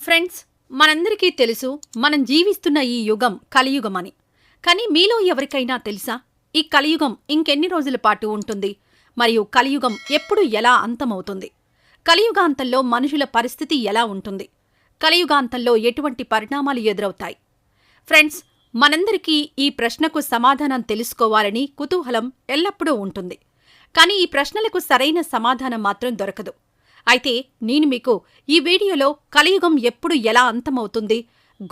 Friends మనందరికీ తెలుసు మనం జీవిస్తున్న ఈ యుగం కలియుగం అని కానీ మీలో ఎవరికైనా తెలుసా? ఈ కలియుగం ఇంకెన్ని రోజుల పాటు ఉంటుంది? మరియు కలియుగం ఎప్పుడు ఎలా అంతమవుతుంది? కలియుగాంతంలో మనుషుల పరిస్థితి ఎలా ఉంటుంది? కలియుగాంతంలో ఎటువంటి పరిణామాలు ఎదురవుతాయి? ఫ్రెండ్స్ మనందరికీ ఈ ప్రశ్నకు సమాధానం తెలుసుకోవాలని కుతూహలం ఎల్లప్పుడూ ఉంటుంది. కానీ ఈ ప్రశ్నలకు సరైన సమాధానం మాత్రం దొరకదు. అయితే నేను మీకు ఈ వీడియోలో కలియుగం ఎప్పుడు ఎలా అంతమవుతుంది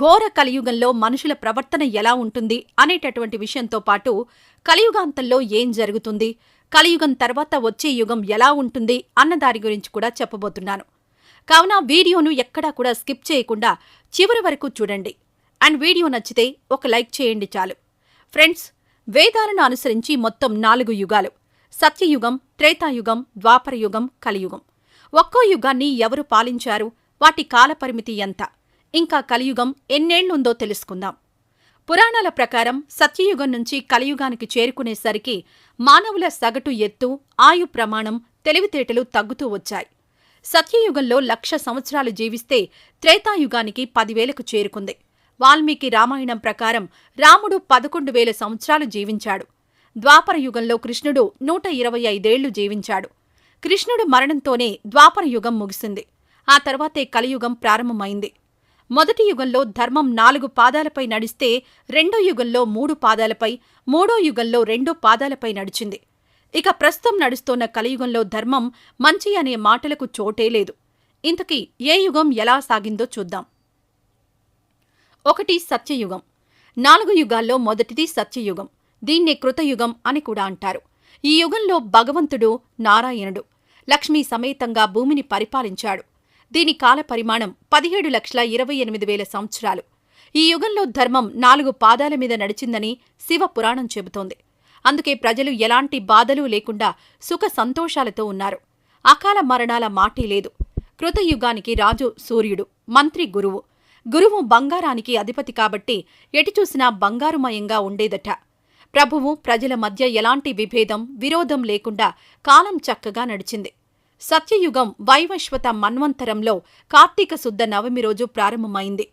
ఘోర కలియుగంలో మనుషుల ప్రవర్తన ఎలా ఉంటుంది అనేటటువంటి విషయంతో పాటు కలియుగాంతంలో ఏం జరుగుతుంది కలియుగం తర్వాత వచ్చే యుగం ఎలా ఉంటుంది అన్న దాని గురించి కూడా చెప్పబోతున్నాను. కావున వీడియోను ఎక్కడా కూడా స్కిప్ చేయకుండా చివరి వరకు చూడండి. అండ్ వీడియో నచ్చితే ఒక లైక్ చేయండి చాలు. ఫ్రెండ్స్ వేదాలను అనుసరించి మొత్తం నాలుగు యుగాలు సత్యయుగం త్రేతాయుగం ద్వాపరయుగం కలియుగం. ఒక్కో యుగాన్ని ఎవరు పాలించారు? వాటి కాలపరిమితి ఎంత? ఇంకా కలియుగం ఎన్నేళ్ళుందో తెలుసుకుందాం. పురాణాల ప్రకారం సత్యయుగం నుంచి కలియుగానికి చేరుకునేసరికి మానవుల సగటు ఎత్తు ఆయు ప్రమాణం తెలివితేటలు తగ్గుతూ వచ్చాయి. సత్యయుగంలో లక్ష సంవత్సరాలు జీవిస్తే త్రేతాయుగానికి పదివేలకు చేరుకుంది. వాల్మీకి రామాయణం ప్రకారం రాముడు పదకొండు వేల సంవత్సరాలు జీవించాడు. ద్వాపర యుగంలో కృష్ణుడు నూట ఇరవై ఐదేళ్ళు జీవించాడు. కృష్ణుడి మరణంతోనే ద్వాపర యుగం ముగిసింది. ఆ తర్వాతే కలియుగం ప్రారంభమైంది. మొదటి యుగంలో ధర్మం నాలుగు పాదాలపై నడిస్తే రెండో యుగంలో మూడు పాదాలపై మూడో యుగంలో రెండో పాదాలపై నడిచింది. ఇక ప్రస్తుతం నడుస్తోన్న కలియుగంలో ధర్మం మంచి అనే మాటలకు చోటే లేదు. ఇంతకీ ఏ యుగం ఎలా సాగిందో చూద్దాం. ఒకటి సత్యయుగం. నాలుగు యుగాల్లో మొదటిది సత్యయుగం. దీన్నే కృతయుగం అని కూడా అంటారు. ఈ యుగంలో భగవంతుడు నారాయణుడు. లక్ష్మీ సమేతంగా భూమిని పరిపాలించాడు. దీని కాల పరిమాణం పదిహేడు లక్షల ఇరవై ఎనిమిది వేల సంవత్సరాలు. ఈ యుగంలో ధర్మం నాలుగు పాదాల మీద నడిచిందని శివ పురాణం చెబుతోంది. అందుకే ప్రజలు ఎలాంటి బాధలు లేకుండా సుఖ సంతోషాలతో ఉన్నారు. అకాల మరణాల మాటే లేదు. కృతయుగానికి రాజు సూర్యుడు మంత్రి గురువు. గురువు బంగారానికి అధిపతి కాబట్టి ఎటు చూసినా బంగారుమయంగా ఉండేదట. ప్రభువు ప్రజల మధ్య ఎలాంటి విభేదం విరోధం లేకుండా కాలం చక్కగా నడిచింది. సత్యయుగం వైవశ్వత మన్వంతరంలో కార్తీక శుద్ధ నవమి రోజు ప్రారంభమైంది.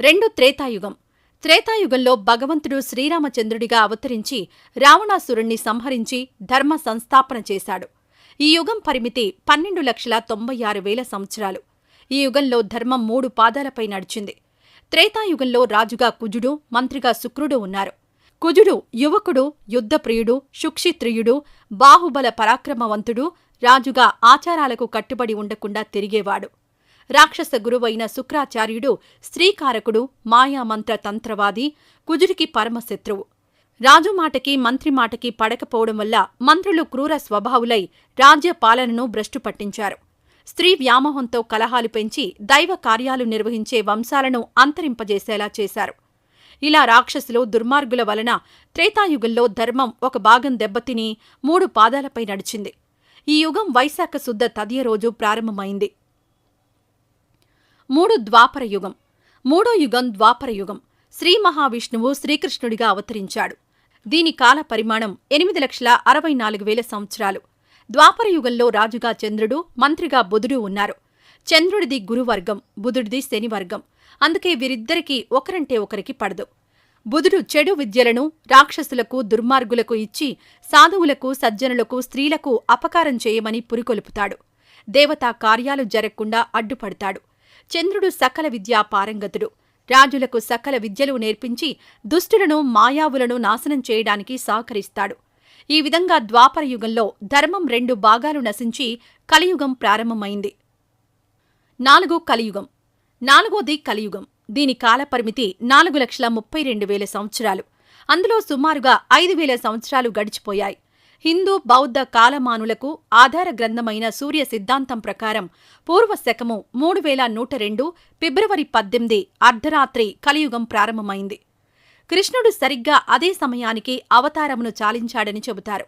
రెండు త్రేతాయుగం. త్రేతాయుగంలో భగవంతుడు శ్రీరామచంద్రుడిగా అవతరించి రావణాసురుణ్ణి సంహరించి ధర్మ సంస్థాపన చేశాడు. ఈ యుగం పరిమితి పన్నెండు లక్షల తొంభై ఆరు వేల సంవత్సరాలు. ఈ యుగంలో ధర్మం మూడు పాదాలపై నడిచింది. త్రేతాయుగంలో రాజుగా కుజుడు మంత్రిగా శుక్రుడు ఉన్నారు. కుజుడు యువకుడు యుద్ధప్రియుడు శుక్షిత్రియుడు బాహుబల పరాక్రమవంతుడు రాజుగా ఆచారాలకు కట్టుబడి ఉండకుండా తిరిగేవాడు. రాక్షస గురువైన శుక్రాచార్యుడు స్త్రీకారకుడు మాయామంత్ర తంత్రవాది కుజుడికి పరమశత్రువు. రాజు మాటకి మంత్రి మాటకి పడకపోవడం వల్ల మంత్రులు క్రూర స్వభావులై రాజ్య పాలనను భ్రష్టు పట్టించారు. స్త్రీ వ్యామోహంతో కలహాలు పెంచి దైవ కార్యాలు నిర్వహించే వంశాలను అంతరింపజేసేలా చేశారు. ఇలా రాక్షసులు దుర్మార్గుల వలన త్రేతాయుగంలో ధర్మం ఒక భాగం దెబ్బతిని మూడు పాదాలపై నడిచింది. ఈ యుగం వైశాఖ శుద్ధ తదియ రోజు ప్రారంభమైంది. మూడు ద్వాపర యుగం. మూడో యుగం ద్వాపర యుగం. శ్రీ మహావిష్ణువు శ్రీకృష్ణుడిగా అవతరించాడు. దీని కాల పరిమాణం ఎనిమిది లక్షల అరవై నాలుగు వేల సంవత్సరాలు. ద్వాపర యుగంలో రాజుగా చంద్రుడు మంత్రిగా బుధుడు ఉన్నారు. చంద్రుడిది గురువర్గం బుధుడిది శనివర్గం. అందుకే వీరిద్దరికీ ఒకరంటే ఒకరికి పడదు. బుధుడు చెడు విద్యలను రాక్షసులకు దుర్మార్గులకు ఇచ్చి సాధువులకు సజ్జనులకు స్త్రీలకు అపకారం చేయమని పురికొల్పుతాడు. దేవతా కార్యాలు జరగకుండా అడ్డుపడతాడు. చంద్రుడు సకల విద్యా పారంగతుడు. రాజులకు సకల విద్యలు నేర్పించి దుష్టులను మాయావులను నాశనం చేయడానికి సహకరిస్తాడు. ఈ విధంగా ద్వాపర యుగంలో ధర్మం రెండు భాగాలు నశించి కలియుగం ప్రారంభమైంది. నాలుగు కలియుగం. నాలుగోది కలియుగం. దీని కాలపరిమితి నాలుగు లక్షల ముప్పై రెండు వేల సంవత్సరాలు. అందులో సుమారుగా ఐదు వేల సంవత్సరాలు గడిచిపోయాయి. హిందూ బౌద్ధ కాలమానులకు ఆధార గ్రంథమైన సూర్య సిద్ధాంతం ప్రకారం పూర్వశకము మూడు వేల నూట రెండు ఫిబ్రవరి పద్దెనిమిది అర్ధరాత్రి కలియుగం ప్రారంభమైంది. కృష్ణుడు సరిగ్గా అదే సమయానికి అవతారమును చాలించాడని చెబుతారు.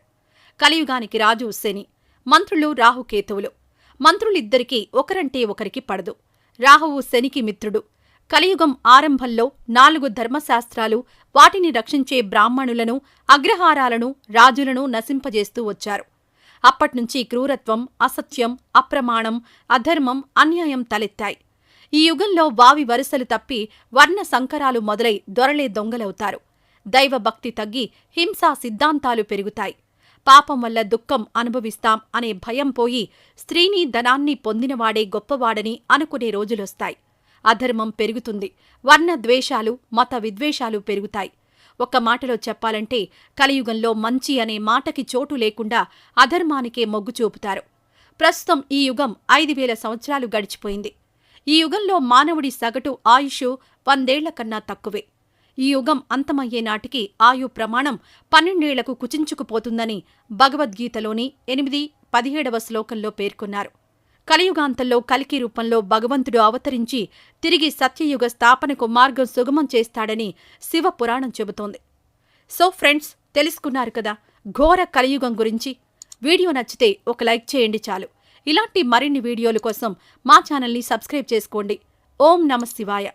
కలియుగానికి రాజు శని మంత్రులు రాహుకేతువులు. మంత్రులిద్దరికీ ఒకరంటే ఒకరికి పడదు. రాహువు శనికి మిత్రుడు. కలియుగం ఆరంభంలో నాలుగు ధర్మశాస్త్రాలు వాటిని రక్షించే బ్రాహ్మణులను అగ్రహారాలను రాజులను నశింపజేస్తూ వచ్చారు. అప్పట్నుంచి క్రూరత్వం అసత్యం అప్రమాణం అధర్మం అన్యాయం తలెత్తాయి. ఈ యుగంలో వావి వరుసలు తప్పి వర్ణ సంకరాలు మొదలై దొరలే దొంగలవుతారు. దైవభక్తి తగ్గి హింసా సిద్ధాంతాలు పెరుగుతాయి. పాపం వల్ల దుఃఖం అనుభవిస్తాం అనే భయం పోయి స్త్రీని ధనాన్ని పొందినవాడే గొప్పవాడని అనుకునే రోజులొస్తాయి. అధర్మం పెరుగుతుంది వర్ణ ద్వేషాలు మత విద్వేషాలు పెరుగుతాయి. ఒక్క మాటలో చెప్పాలంటే కలియుగంలో మంచి అనే మాటకి చోటు లేకుండా అధర్మానికే మొగ్గు చూపుతారు. ప్రస్తుతం ఈ యుగం ఐదు వేల సంవత్సరాలు గడిచిపోయింది. ఈ యుగంలో మానవుడి సగటు ఆయుష్ వందేళ్ళ కన్నా తక్కువే. ఈ యుగం అంతమయ్యే నాటికి ఆయు ప్రమాణం పన్నెండేళ్ళకు కుచించుకుపోతుందని భగవద్గీతలోని ఎనిమిది పదిహేడవ శ్లోకంలో పేర్కొన్నారు. కలియుగాంతంలో కలికి రూపంలో భగవంతుడు అవతరించి తిరిగి సత్యయుగ స్థాపనకు మార్గం సుగమం చేస్తాడని శివ పురాణం చెబుతోంది. సో ఫ్రెండ్స్ తెలుసుకున్నారు కదా ఘోర కలియుగం గురించి. వీడియో నచ్చితే ఒక లైక్ చేయండి చాలు. ఇలాంటి మరిన్ని వీడియోల కోసం మా ఛానల్ని సబ్స్క్రైబ్ చేసుకోండి. ఓం నమ శివాయ.